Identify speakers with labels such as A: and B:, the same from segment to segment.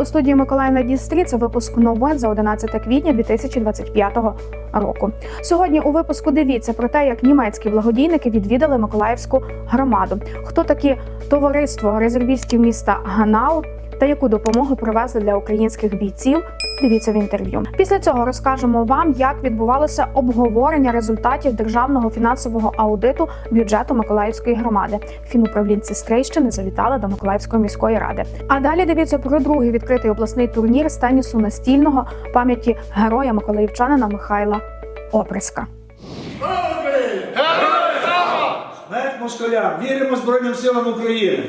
A: у студії Миколай на Дністрі. Це випуск новин за 11 квітня 2025 року. Сьогодні у випуску дивіться про те, як німецькі благодійники відвідали Миколаївську громаду. Хто такі товариство резервістів міста Ганау та яку допомогу привезли для українських бійців. Дивіться в інтерв'ю. Після цього розкажемо вам, як відбувалося обговорення результатів державного фінансового аудиту бюджету Миколаївської громади. Фінуправлінці Стрийщини завітали до Миколаївської міської ради. А далі дивіться про другий відкритий обласний турнір з тенісу настільного пам'яті героя Миколаївчанина Михайла Оприска.
B: Смерть! Віримо Збройним силам України!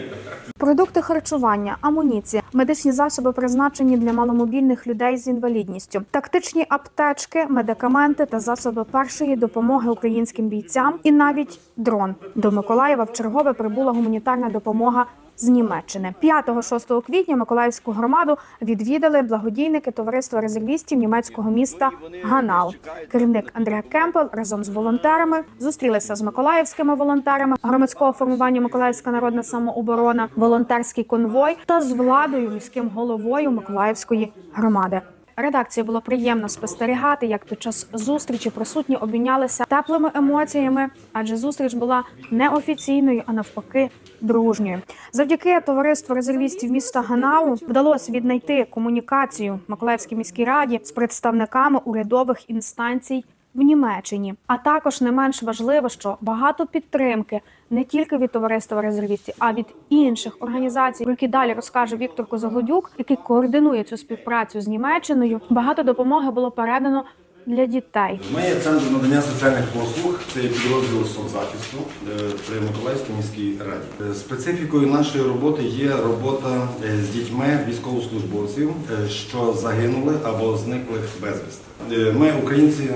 A: Продукти харчування, амуніція, медичні засоби призначені для маломобільних людей з інвалідністю, тактичні аптечки, медикаменти та засоби першої допомоги українським бійцям, і навіть дрон до Миколаєва в чергове прибула гуманітарна допомога. З Німеччини 5-6 квітня Миколаївську громаду відвідали благодійники товариства резервістів німецького міста Ганал. Керівник Андреа Кемпел разом з волонтерами зустрілися з миколаївськими волонтерами громадського формування Миколаївська народна самооборона, волонтерський конвой та з владою міським головою Миколаївської громади. Редакції було приємно спостерігати, як під час зустрічі присутні обмінялися теплими емоціями, адже зустріч була не офіційною, а навпаки, дружньою. Завдяки товариству резервістів міста Ганау вдалося віднайти комунікацію Миколаївській міській раді з представниками урядових інстанцій. В Німеччині, а також не менш важливо, що багато підтримки не тільки від товариства резервістів, а від інших організацій, про які далі розкаже Віктор Козагодюк, який координує цю співпрацю з Німеччиною. Багато допомоги було передано для дітей.
C: Ми є центр надання соціальних послуг, це є підрозділ соцзахисту е, при Миколаївській міській раді. Е, Специфікою нашої роботи є робота е, з дітьми військовослужбовців, що загинули або зникли безвісти. Ми, українці,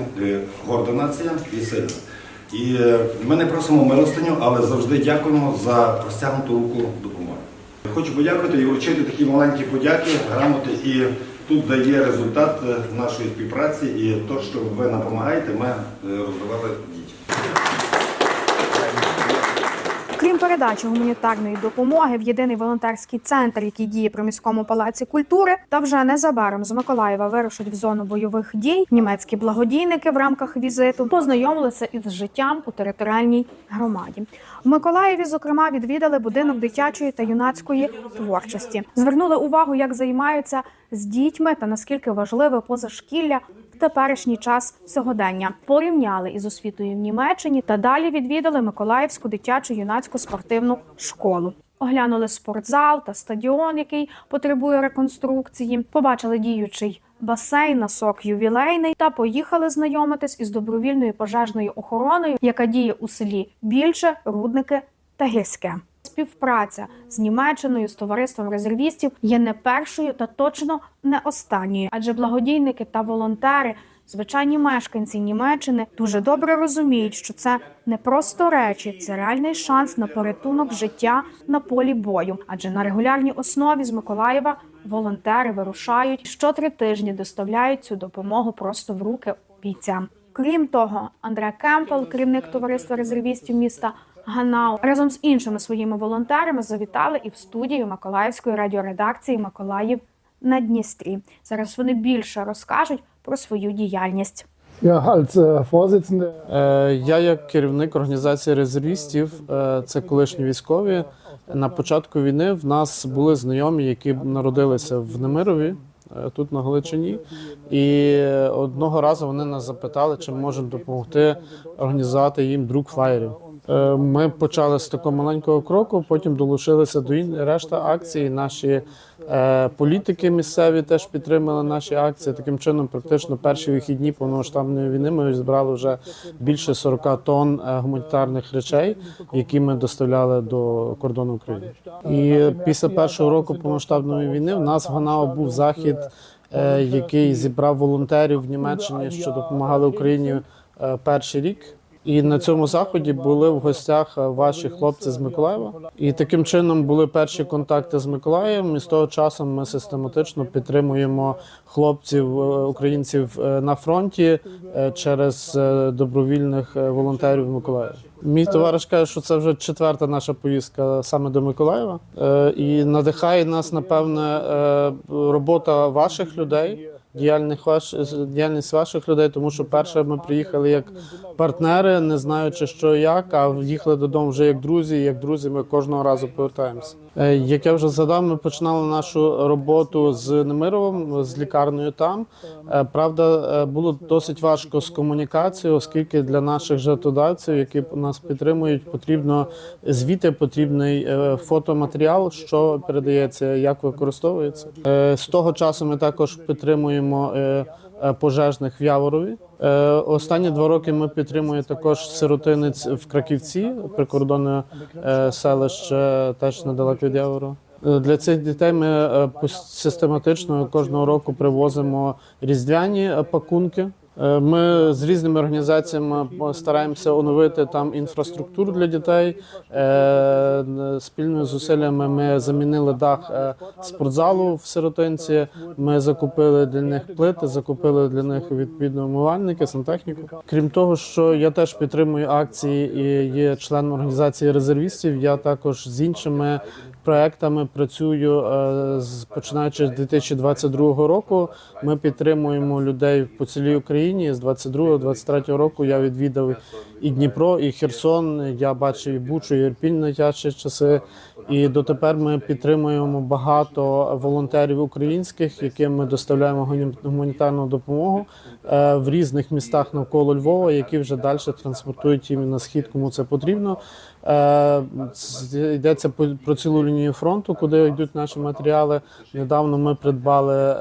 C: горда нація і сильна. І ми не просимо милостиню, але завжди дякуємо за простягнуту руку допомоги. Хочу подякувати і вручити такі маленькі подяки, грамоти. І тут дає результат е, нашої співпраці. І те, що ви нам допомагаєте, ми е, роздавали дітям.
A: Крім передачі гуманітарної допомоги в єдиний волонтерський центр, який діє при міському палаці культури, та вже незабаром з Миколаєва вирушать в зону бойових дій. Німецькі благодійники в рамках візиту познайомилися із життям у територіальній громаді. Миколаєві, зокрема, відвідали будинок дитячої та юнацької творчості. Звернули увагу, як займаються з дітьми та наскільки важливе позашкілля в теперішній час сьогодення. Порівняли із освітою в Німеччині та далі відвідали Миколаївську дитячу юнацьку спортивну школу. Оглянули спортзал та стадіон, який потребує реконструкції. Побачили діючий басейн, насок ювілейний та поїхали знайомитись із добровільною пожежною охороною, яка діє у селі Більше, Рудники та Гірське. Співпраця з Німеччиною з товариством резервістів є не першою та точно не останньою, адже благодійники та волонтери, звичайні мешканці Німеччини, дуже добре розуміють, що це не просто речі, це реальний шанс на порятунок життя на полі бою. Адже на регулярній основі з Миколаєва волонтери вирушають що три тижні, доставляють цю допомогу просто в руки бійцям. Крім того, Андре Кемпел, керівник товариства резервістів міста Ганау, разом з іншими своїми волонтерами завітали і в студію Миколаївської радіоредакції Миколаїв на Дністрі. Зараз вони більше розкажуть про свою діяльність.
D: Vorsitzender
E: Е, Я, як керівник організації резервістів, е, це колишні військові. На початку війни в нас були знайомі, які народилися в Немирові, е, тут на Галичині. І одного разу вони нас запитали, чи ми можемо допомогти організувати їм друк флаєрів. Е, Ми почали з такого маленького кроку, потім долучилися до ін- решта акцій. Наші е, політики місцеві теж підтримали наші акції. Таким чином, практично перші вихідні повномасштабної війни ми збирали вже більше 40 тонн е, гуманітарних речей, які ми доставляли до кордону України. І після першого року повномасштабної війни в нас в Ганау був захід, е, який зібрав волонтерів в Німеччині, що допомагали Україні е, перший рік. І на цьому заході були в гостях е, ваші хлопці з Миколаєва. І таким чином були перші контакти з Миколаєвом. І з того часу ми систематично підтримуємо хлопців е, українців е, на фронті через добровільних волонтерів Миколаєва. Мій товариш каже, що це вже четверта наша поїздка саме до Миколаєва. І надихає нас, напевне, робота ваших людей. Діяльних ваш діяльність ваших людей, тому що перше ми приїхали як партнери, не знаючи, що як, а їхали додому вже як друзі. і Як друзі, ми кожного разу повертаємося. Е, Як я вже згадав, ми починали нашу роботу з Немировим, з лікарнею там. Е, Правда, е, було досить важко з комунікацією, оскільки для наших жертводавців, які нас підтримують, потрібно звіти, потрібний фотоматеріал, що передається, як використовується. З того часу ми також підтримуємо. Е, Пожежних в Яворові Е, останні два роки ми підтримуємо також сиротинець в Краківці, прикордонне е, селище, теж недалеко від Явору. Е, Для цих дітей ми систематично кожного року привозимо різдвяні пакунки. Е, Ми з різними організаціями стараємося оновити там інфраструктуру для дітей. Е, Спільними зусиллями ми замінили дах е, спортзалу в сиротинці. Ми закупили для них плити, закупили для них відповідно умивальники, сантехніку. Крім того, що я теж підтримую акції і є членом організації резервістів. Я також з іншими проектами працюю з починаючи з 2022 року. Ми підтримуємо людей по цілій Україні. З 22-23 року я відвідав і Дніпро, і Херсон. Я бачив і Бучу, і Ірпінь на тяжчі часи. І дотепер ми підтримуємо багато волонтерів українських, яким ми доставляємо гумані- гуманітарну допомогу е, в різних містах навколо Львова, які вже далі транспортують їм на схід, кому це потрібно. Е, Йдеться про цілу лінію фронту, куди йдуть наші матеріали. Недавно ми придбали е,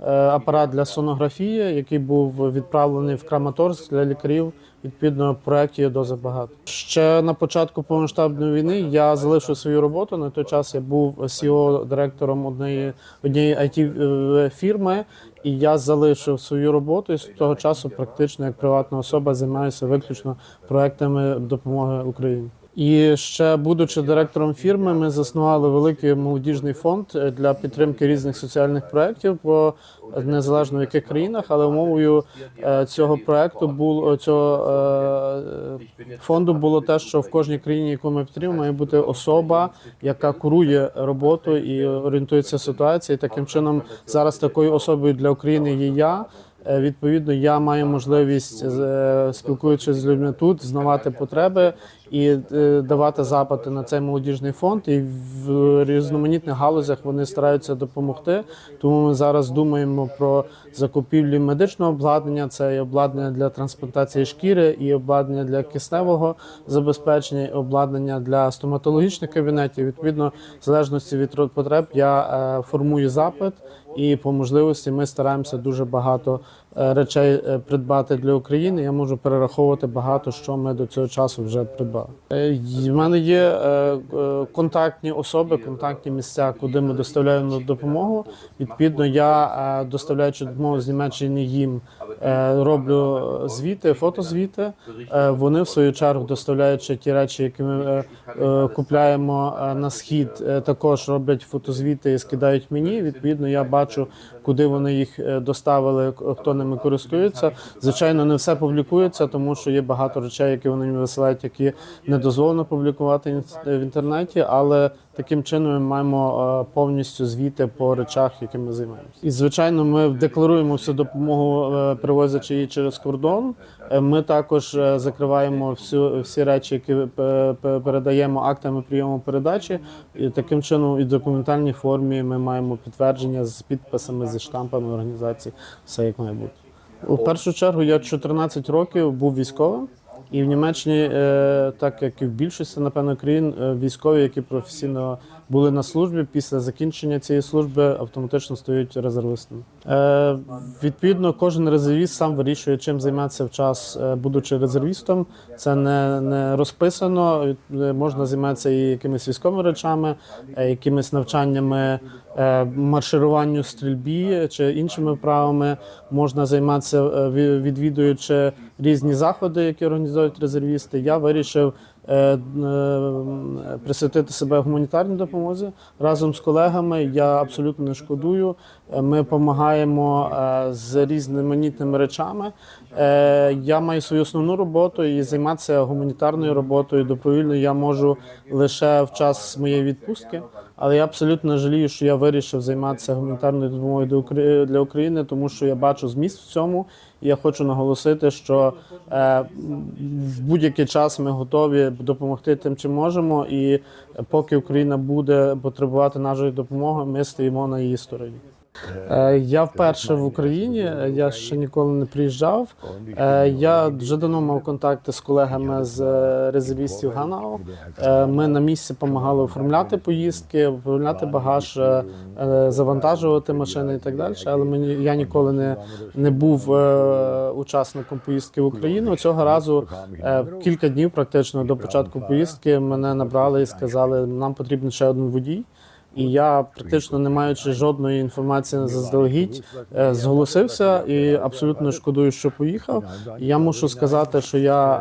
E: е, апарат для сонографії, який був відправлений в Краматорськ для лікарів. Відповідно, проєктів є досить багато. Ще на початку повномасштабної війни я залишив свою роботу. На той час я був CEO директором однієї однієї it фірми, і я залишив свою роботу. І з того часу, практично як приватна особа, займаюся виключно проектами допомоги Україні. І ще будучи директором фірми, ми заснували великий молодіжний фонд е, для підтримки різних соціальних проєктів по незалежно в яких країнах, але умовою е, цього проекту було цього е, фонду було те, що в кожній країні, яку ми підтримуємо, має бути особа, яка курує роботу і орієнтується ситуації. Таким чином, зараз такою особою для України є я. Е, Відповідно, я маю можливість, е, спілкуючись з людьми тут, знавати потреби і е, давати запити на цей молодіжний фонд. І в різноманітних галузях вони стараються допомогти. Тому ми зараз думаємо про закупівлю медичного обладнання. Це і обладнання для трансплантації шкіри, і обладнання для кисневого забезпечення, і обладнання для стоматологічних кабінетів. Відповідно, в залежності від потреб, я формую запит. І по можливості ми стараємося дуже багато речей е, придбати для України. Я можу перераховувати багато, що ми до цього часу вже придбали. Е, й- В мене є е, е, контактні особи, контактні місця, куди ми доставляємо допомогу. Відповідно, я е, доставляючи допомогу з Німеччини їм е, роблю звіти, фотозвіти. Е, Вони в свою чергу доставляючи ті речі, які ми е, е, купляємо е, на схід, е, також роблять фотозвіти і скидають мені. Відповідно, я бачу, куди вони їх е, доставили, хто ними користуються. Звичайно, не все публікується, тому що є багато речей, які вони мені висилають, які не дозволено публікувати в інтернеті, але таким чином ми маємо е, повністю звіти по речах, якими ми займаємося. І звичайно, ми декларуємо всю допомогу, е, привозячи її через кордон. Е, Ми також е, закриваємо всю всі речі, які е, передаємо актами прийому передачі. І таким чином, і в документальній формі ми маємо підтвердження з підписами, зі штампами організації, все як має бути. У першу чергу я 14 років був військовим. І в Німеччині, так як і в більшості, напевно, країн, військові, які професійно були на службі. Після закінчення цієї служби автоматично стають резервистами. Е, відповідно, кожен резервіст сам вирішує, чим займатися в час, е, будучи резервістом. Це не, не розписано. Е, Можна займатися і якимись військовими речами, е, якимись навчаннями маршируванню стрільбі чи іншими вправами. Можна займатися відвідуючи різні заходи, які організують резервісти. Я вирішив присвятити себе гуманітарній допомозі разом з колегами. Я абсолютно не шкодую. Е, Ми допомагаємо е, з різноманітними речами. Е, Я маю свою основну роботу і займатися гуманітарною роботою добровільно я можу лише в час моєї відпустки. Але я абсолютно жалію, що я вирішив займатися гуманітарною допомогою до України для України, тому що я бачу зміст в цьому. І я хочу наголосити, що е, в будь-який час ми готові допомогти тим, чим можемо. І поки Україна буде потребувати нашої допомоги, ми стоїмо на її стороні. Е, Я вперше в Україні, я ще ніколи не приїжджав. Е, Я вже давно мав контакти з колегами з е, резервістів Ганау. Е, Ми на місці допомагали оформляти поїздки, оформляти багаж, завантажувати машини і так далі. Але мені я ніколи не, не був учасником поїздки в Україну. Цього разу кілька днів практично до початку поїздки мене набрали і сказали, нам потрібен ще один водій. І я практично не маючи жодної інформації заздалегідь, е, зголосився і абсолютно шкодую, що поїхав. Я мушу сказати, що я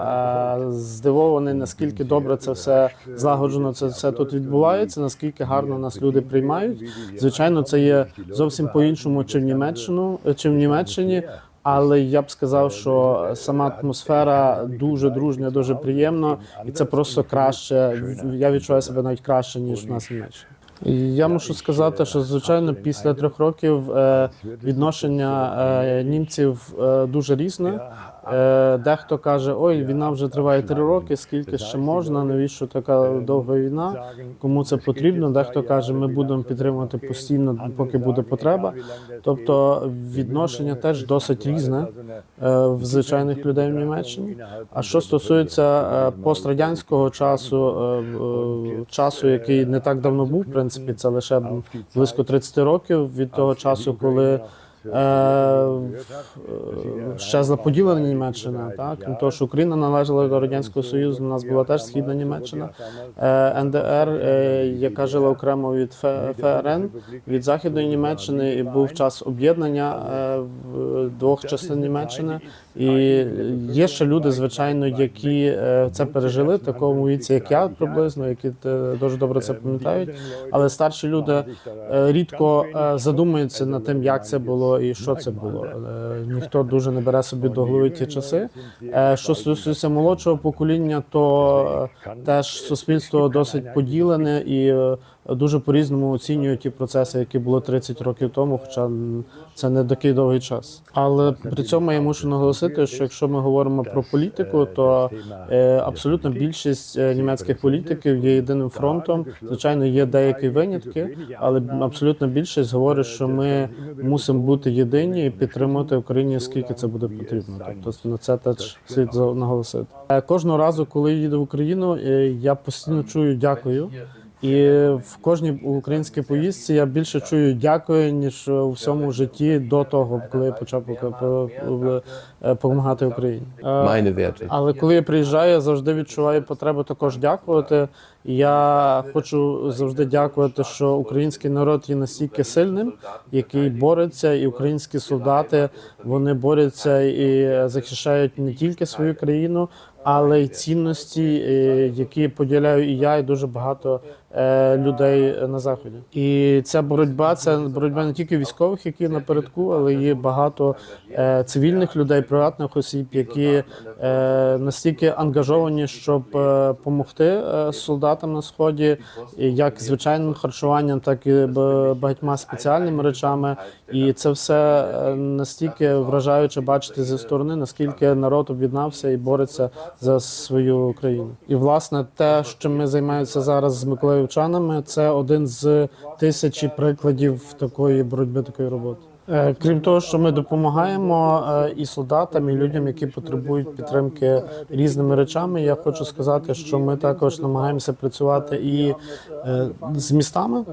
E: е, здивований, наскільки добре це все злагоджено. Це все тут відбувається, наскільки гарно нас люди приймають. Звичайно, це є зовсім по-іншому, чи в Німеччину, чи в Німеччині. Але я б сказав, що сама атмосфера дуже дружня, дуже приємна, і це просто краще. Я відчуваю себе навіть краще ніж в нас в Німеччині. Я мушу сказати, що звичайно після трьох років е, відношення е, німців е, дуже різне. Е, Дехто каже: ой, війна вже триває три роки, скільки ще можна, навіщо така довга війна? Кому це потрібно? Дехто каже, ми будемо підтримувати постійно, поки буде потреба. Тобто відношення теж досить різне е, в звичайних людей в Німеччині. А що стосується е, пострадянського часу, часу, який не так давно був, в принципі, це лише близько 30 років від того часу, коли. Е, щезла поділена Німеччина, так крім того, що Україна належала до радянського союзу. У нас була теж східна Німеччина, Е, НДР, е, яка жила окремо від ФРН, від західної Німеччини, і був час об'єднання е, двох частин Німеччини. І є ще люди, звичайно, які е, це пережили в такому віці, як я приблизно, які е, дуже добре це пам'ятають. Але старші люди е, рідко е, задумуються над тим, як це було і що це було. Е, Ніхто дуже не бере собі до голови ті часи. Е, Що стосується молодшого покоління, то е, теж суспільство досить поділене і е, дуже по-різному оцінюють ті процеси, які були 30 років тому, хоча це не такий довгий час. Але при цьому я мушу наголосити, що якщо ми говоримо про політику, то е, абсолютно більшість е, німецьких політиків є єдиним фронтом. Звичайно, є деякі винятки, але абсолютно більшість говорить, що ми мусимо бути єдині і підтримувати Україні, скільки це буде потрібно. Тобто на це теж слід наголосити. Е, Кожного разу, коли їду в Україну, я постійно чую дякую. І в кожній українській поїздці я більше чую дякую, ніж у всьому житті до того, коли я почав по- по- допомагати Україні. Е, але коли я приїжджаю, я завжди відчуваю потребу також дякувати. Я хочу завжди дякувати, що український народ є настільки сильним, який бореться, і українські солдати вони борються і захищають не тільки свою країну, але й цінності, е, які поділяю і я, і дуже багато е, людей на заході. І ця боротьба це боротьба не тільки військових, які напередку, але є багато е, цивільних людей, приватних осіб, які е, настільки ангажовані, щоб допомогти солдатам на сході, як звичайним харчуванням, так і багатьма спеціальними речами. І це все е, настільки вражаюче бачити зі сторони, наскільки народ об'єднався і бореться за свою країну. І власне те, що ми займаємося зараз з миколаївчанами, це один з тисячі прикладів такої боротьби, такої роботи. Е, Крім того, що ми допомагаємо е, і солдатам, і людям, які потребують підтримки різними речами. Я хочу сказати, що ми також намагаємося працювати і е, з містами.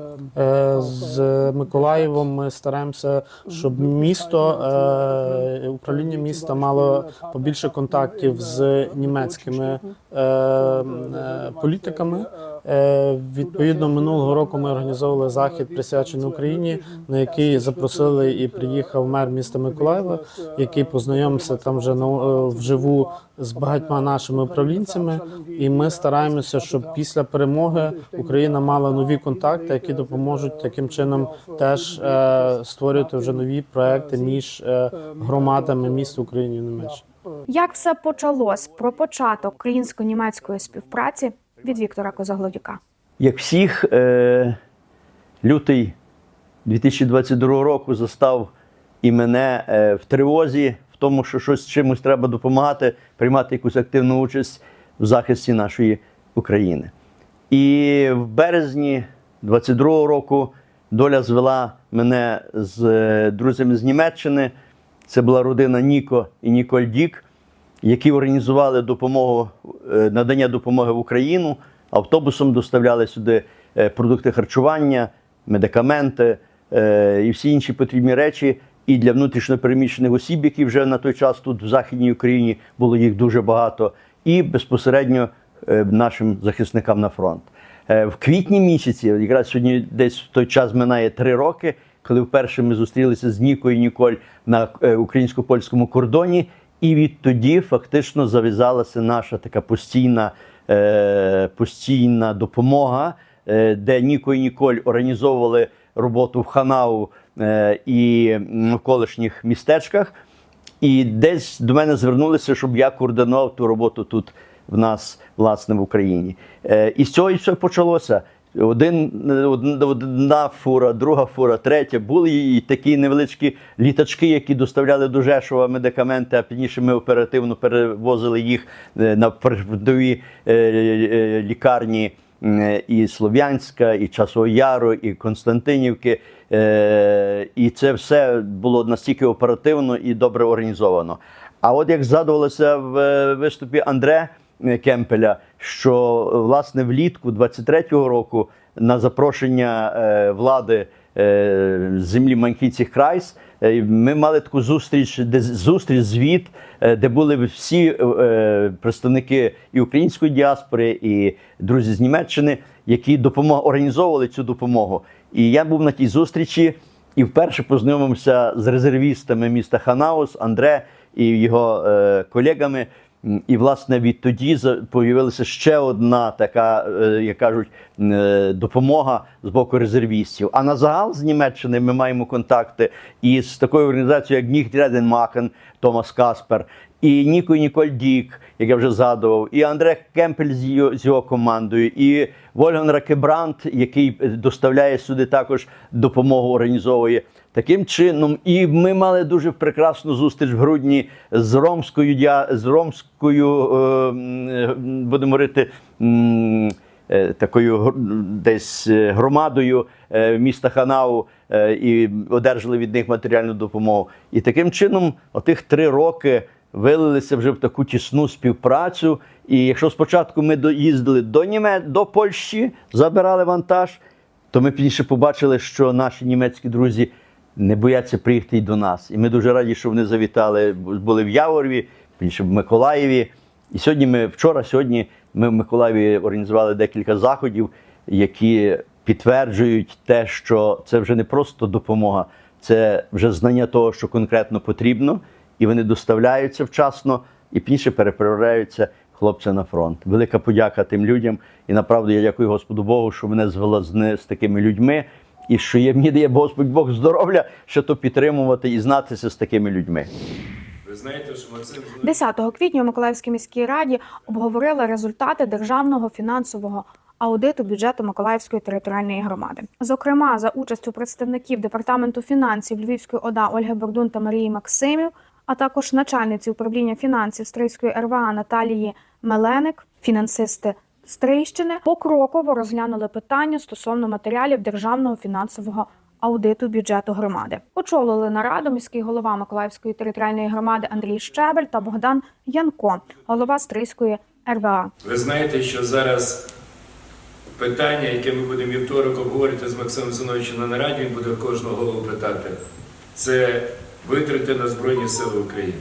E: З Миколаєвом ми стараємося, щоб місто управління міста мало побільше контактів з німецькими політиками. Е, Відповідно, минулого року ми організовували захід присвячений Україні, на який запросили і приїхав мер міста Миколаєва, який познайомився там вже е, вживу з багатьма нашими управлінцями. І ми стараємося, щоб після перемоги Україна мала нові контакти, які допоможуть таким чином теж е, створювати вже нові проекти між громадами міст України і Німеччини.
A: Як все почалось про початок українсько-німецької співпраці від Віктора Козаглодюка.
F: Як всіх, е, лютий 2022 року застав і мене е, в тривозі, в тому, що щось чимось треба допомагати, приймати якусь активну участь в захисті нашої України. І в березні 22 року доля звела мене з е, друзями з Німеччини. Це була родина Ніко і Ніколь Дік, які організували допомогу, е, надання допомоги в Україну. Автобусом доставляли сюди е, продукти харчування, медикаменти е, і всі інші потрібні речі. І для внутрішньопереміщених осіб, які вже на той час тут в Західній Україні було їх дуже багато, і безпосередньо нашим захисникам на фронт. В квітні місяці, якраз сьогодні десь в той час минає три роки, коли вперше ми зустрілися з Нікою Ніколь на українсько-польському кордоні, і відтоді фактично зав'язалася наша така постійна, е, постійна допомога, е, де Ніко і Ніколь організовували роботу в Ханау е, і навколишніх містечках. І десь до мене звернулися, щоб я координував ту роботу тут в нас, власне, в Україні. Е, і з цього і все почалося. Один, одна, фура, друга фура, третя. Були і такі невеличкі літачки, які доставляли до Жешова медикаменти, а пізніше ми оперативно перевозили їх е, на передові е, е, лікарні і Слов'янська, і Часового Яру, і Константинівки. І це все було настільки оперативно і добре організовано. А от як згадувалося в виступі Андре Кемпеля, що е, власне влітку 23-го року на запрошення е, влади е, землі Манькіціх Крайс. е, Ми мали таку зустріч, де зустріч, звіт, е, де були всі е, представники і української діаспори, і друзі з Німеччини, які допомог організовували цю допомогу. І я був на тій зустрічі і вперше познайомився з резервістами міста Ханаус Андре і його е, колегами. І, власне, відтоді появилася ще одна така, е, як кажуть, е, допомога з боку резервістів. А на загал з Німеччини ми маємо контакти із такою організацією, як Ніг Дряденмакен, Томас Каспер, і Ніко Ніколь Дік, як я вже згадував, і Андре Кемпель з його, з його командою, і Вольган Ракебрант, який е, доставляє сюди також допомогу, організовує. Таким чином, і ми мали дуже прекрасну зустріч в грудні з ромською з ромською, е, м, е, будемо говорити, е, такою десь е, громадою міста Ханау і одержали від них матеріальну допомогу. І таким чином, отих три роки вилилися вже в таку тісну співпрацю. І якщо спочатку ми доїздили до Німе, до Польщі, забирали вантаж, то ми пізніше побачили, що наші німецькі друзі не бояться приїхати й до нас. І ми дуже раді, що вони завітали, були в пізніше в Миколаєві. І сьогодні ми вчора, сьогодні ми в Миколаєві організували декілька заходів, які підтверджують те, що це вже не просто допомога, це вже знання того, що конкретно потрібно, і вони доставляються вчасно і пізніше переправляються хлопця на фронт. Велика подяка тим людям. І направду я дякую Господу Богу, що мене звела з такими людьми, і що є, мені дає Господь Бог здоров'я, що то підтримувати і знатися з такими людьми.
G: Ви знаєте, що Максим
A: 10 квітня у Миколаївській міській раді обговорили результати державного фінансового аудиту бюджету Миколаївської територіальної громади. Зокрема, за участю представників департаменту фінансів Львівської ОДА Ольги Бордун та Марії Максимів, а також начальниці управління фінансів Стрийської РВА Наталії Меленик, фінансисти Стрийщини покроково розглянули питання стосовно матеріалів державного фінансового аудиту бюджету громади. Очолили нараду міський голова Миколаївської територіальної громади Андрій Щебель та Богдан Янко, голова Стрийської РВА.
G: Ви знаєте, що зараз питання, яке ми будемо вівторок обговорити з Максимом Зиновичем на нараді, він буде кожного голову питати, це витрати на Збройні Сили України.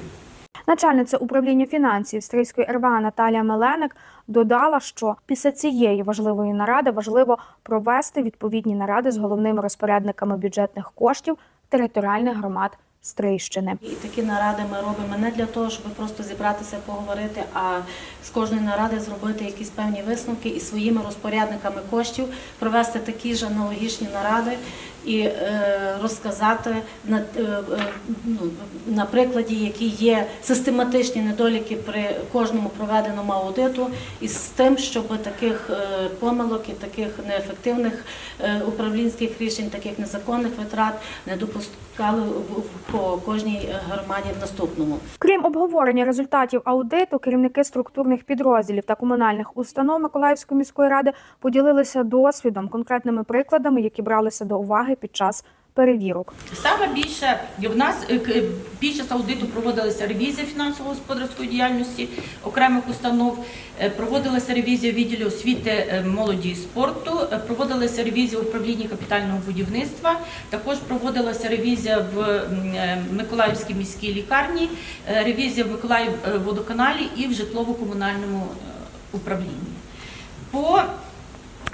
A: Начальниця управління фінансів Стрийської РВА Наталія Меленик додала, що після цієї важливої наради важливо провести відповідні наради з головними розпорядниками бюджетних коштів територіальних громад Стрийщини.
H: І такі наради ми робимо не для того, щоб просто зібратися, поговорити, а з кожної наради зробити якісь певні висновки і своїми розпорядниками коштів провести такі ж аналогічні наради і е, розказати на, е, е, ну, на прикладі, які є систематичні недоліки при кожному проведеному аудиту, і з тим, щоб таких помилок і таких неефективних управлінських рішень, таких незаконних витрат не допускали по кожній громаді в наступному.
A: Крім обговорення результатів аудиту, керівники структурних підрозділів та комунальних установ Миколаївської міської ради поділилися досвідом, конкретними прикладами, які бралися до уваги під час перевірок.
I: Саме більше в нас е, під час аудиту проводилася ревізія фінансово-господарської діяльності окремих установ, е, проводилася ревізія в відділі освіти, е, молоді і спорту, е, проводилася ревізія в управлінні капітального будівництва, також проводилася ревізія в е, Миколаївській міській лікарні, е, ревізія в Миколаїв е, водоканалі і в житлово-комунальному е, управлінні. По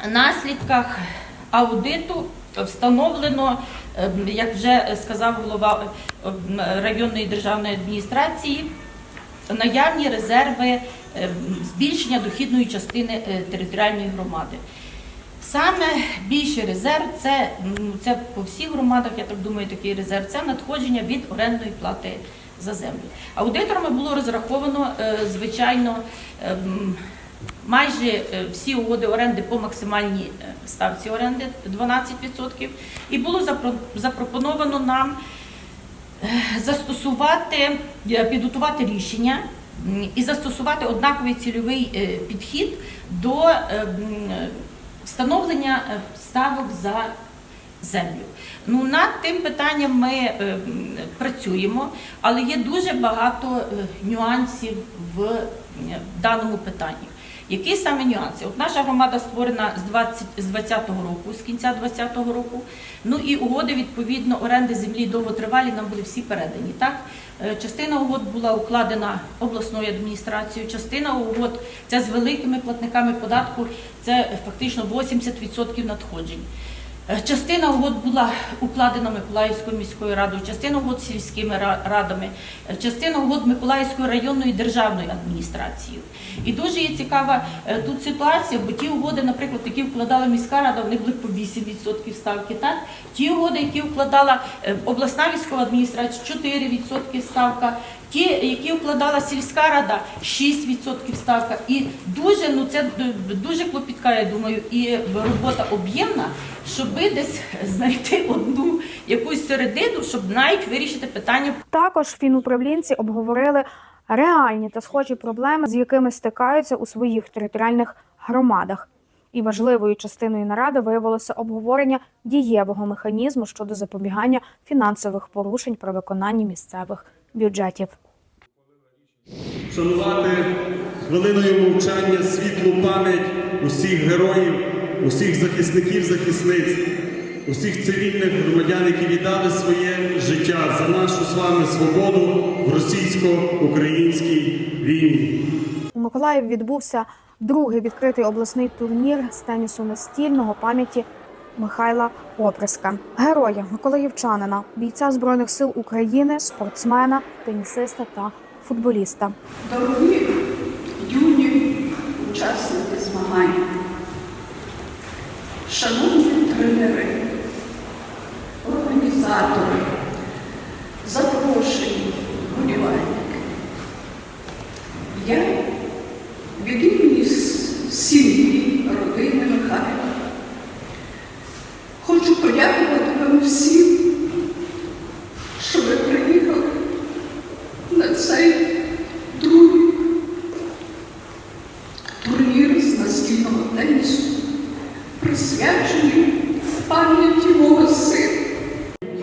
I: наслідках аудиту встановлено, е, як вже сказав голова е, районної державної адміністрації, наявні резерви е, збільшення дохідної частини територіальної громади. Саме більший резерв це, це по всіх громадах, я так думаю, такий резерв це надходження від орендної плати за землю. Аудиторами було розраховано, звичайно, ем, майже е, всі угоди оренди по максимальній е, ставці оренди 12%. І було запропоновано нам е, застосувати, підготувати рішення і застосувати однаковий цільовий підхід до встановлення ставок за землю. Ну, над тим питанням ми працюємо, але є дуже багато нюансів в даному питанні. Які саме нюанси? От наша громада створена з 20 з 20-го року, з кінця 20-го року. Ну і угоди відповідно оренди землі довготривалі нам були всі передані. Так Е, частина угод була укладена обласною адміністрацією, частина угод це з великими платниками податку, це фактично 80% надходжень. Е, Частина угод була укладена Миколаївською міською радою, частина угод сільськими радами, е, частина угод Миколаївською районною державною адміністрацією. І дуже є цікава е, тут ситуація, бо ті угоди, наприклад, які вкладала міська рада, вони були по 8% ставки. Так? Ті угоди, які вкладала обласна військова адміністрація, 4% ставка. Ті, які вкладала сільська рада, 6% ставка. І дуже, ну це дуже клопітка, я думаю, і робота об'ємна, щоб десь знайти одну якусь середину, щоб навіть вирішити питання
A: Також фінуправлінці обговорили реальні та схожі проблеми, з якими стикаються у своїх територіальних громадах. І важливою частиною наради виявилося обговорення дієвого механізму щодо запобігання фінансових порушень при виконанні місцевих бюджетів.
J: Шанувати хвилиною мовчання світлу пам'ять усіх героїв, усіх захисників, захисниць, усіх цивільних громадян, які віддали своє життя за нашу з вами свободу в російсько-українській війні.
A: У Миколаєві відбувся другий відкритий обласний турнір з тенісу настільного пам'яті Михайла Оприска, героя миколаївчанина, бійця збройних сил України, спортсмена, тенісиста та футболіста.
K: Дорогі юні учасники змагань, шановні тренери, організатори, запрошені вболівальники. Я від імені сім'ї родини Михайла хочу подякувати вам всім, що ви приїхали на цей другий турнір з настільного тенісу, присвячений пам'яті мого сина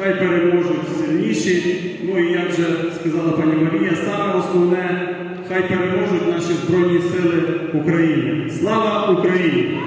J: хай переможуть сильніші. Ну і як вже сказала пані Марія, саме основне, хай переможуть наші Збройні Сили України. Слава Україні!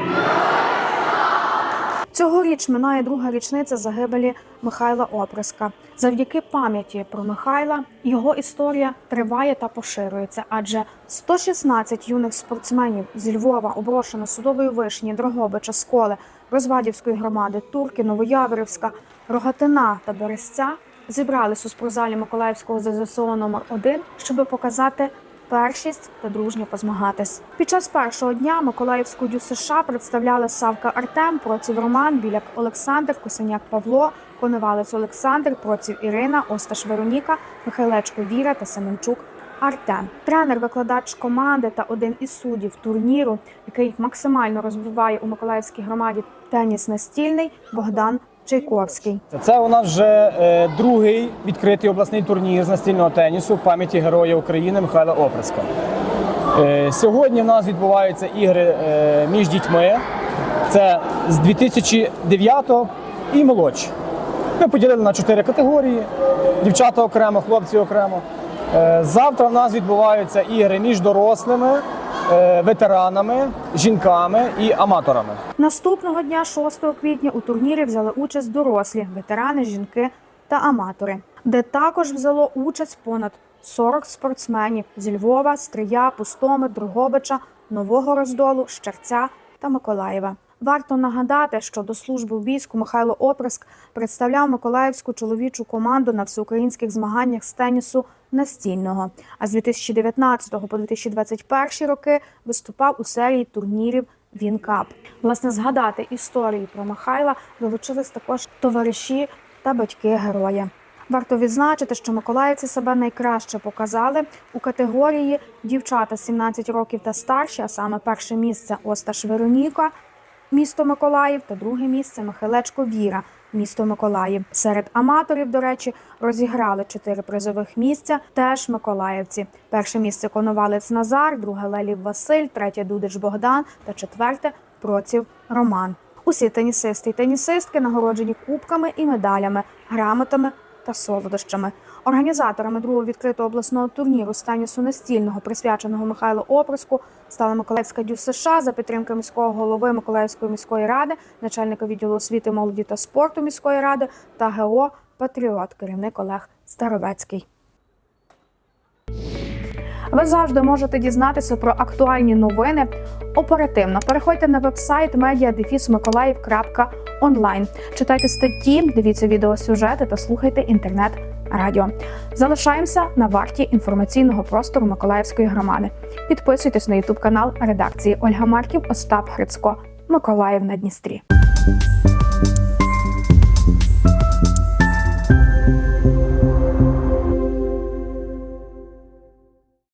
A: Цьогоріч минає друга річниця загибелі Михайла Оприска. Завдяки пам'яті про Михайла його історія триває та поширюється, адже 116 юних спортсменів зі Львова, Оброшена, Судової Вишні, Дрогобича, Сколи, Розвадівської громади, Турки, Новояворівська, Рогатина та Березця зібрались у спортзалі Миколаївського ЗЗСО номер 1 щоб показати першість та дружньо позмагатись. Під час першого дня Миколаївську дю США представляли Савка Артем, Проців Роман, Біляк Олександр, Косиняк Павло, Коневалець Олександр, Проців Ірина, Осташ Вероніка, Михайлечко Віра та Семенчук Артем. Тренер, викладач команди та один із суддів турніру, який максимально розвиває у Миколаївській громаді теніс настільний Богдан Чайковський.
L: Це у нас вже е, другий відкритий обласний турнір з настільного тенісу в пам'яті Героя України Михайла Оприска. Е, сьогодні в нас відбуваються ігри е, між дітьми. Це з 2009 і молодші. Ми поділили на чотири категорії: дівчата окремо, хлопці окремо. Е, завтра в нас відбуваються ігри між дорослими, ветеранами, жінками і аматорами.
A: Наступного дня, 6 квітня, у турнірі взяли участь дорослі, ветерани, жінки та аматори, де також взяло участь понад 40 спортсменів зі Львова, Стрия, Пустоми, Другобича, Нового Роздолу, Щерця та Миколаєва. Варто нагадати, що до служби в війську Михайло Оприск представляв миколаївську чоловічу команду на всеукраїнських змаганнях з тенісу настільного. А з 2019 по 2021 роки виступав у серії турнірів Вінкап. Власне, згадати історії про Михайла долучились також товариші та батьки героя. Варто відзначити, що миколаївці себе найкраще показали у категорії дівчата 17 років та старші, а саме перше місце Осташ Вероніка, місто Миколаїв, та друге місце Михайлечко Віра, місто Миколаїв. Серед аматорів, до речі, розіграли чотири призових місця. Теж миколаївці. Перше місце Коновалець Назар, друге Лелів Василь, третє Дудич Богдан та четверте Проців Роман. Усі тенісисти і тенісистки нагороджені кубками і медалями, грамотами та солодощами. Організаторами другого відкритого обласного турніру з тенісу настільного, присвяченого Михайлу Оприску, стала Миколаївська дю США за підтримки міського голови Миколаївської міської ради, начальника відділу освіти, молоді та спорту міської ради та ГО Патріот, керівник Олег Старовецький. Ви завжди можете дізнатися про актуальні новини оперативно. Переходьте на вебсайт media.mиколаїв.онлайн. Читайте статті, дивіться відеосюжети та слухайте інтернет-радіо. Залишаємося на варті інформаційного простору Миколаївської громади. Підписуйтесь на ютуб канал редакції Ольга Марків, Остап Грицько, Миколаїв на Дністрі.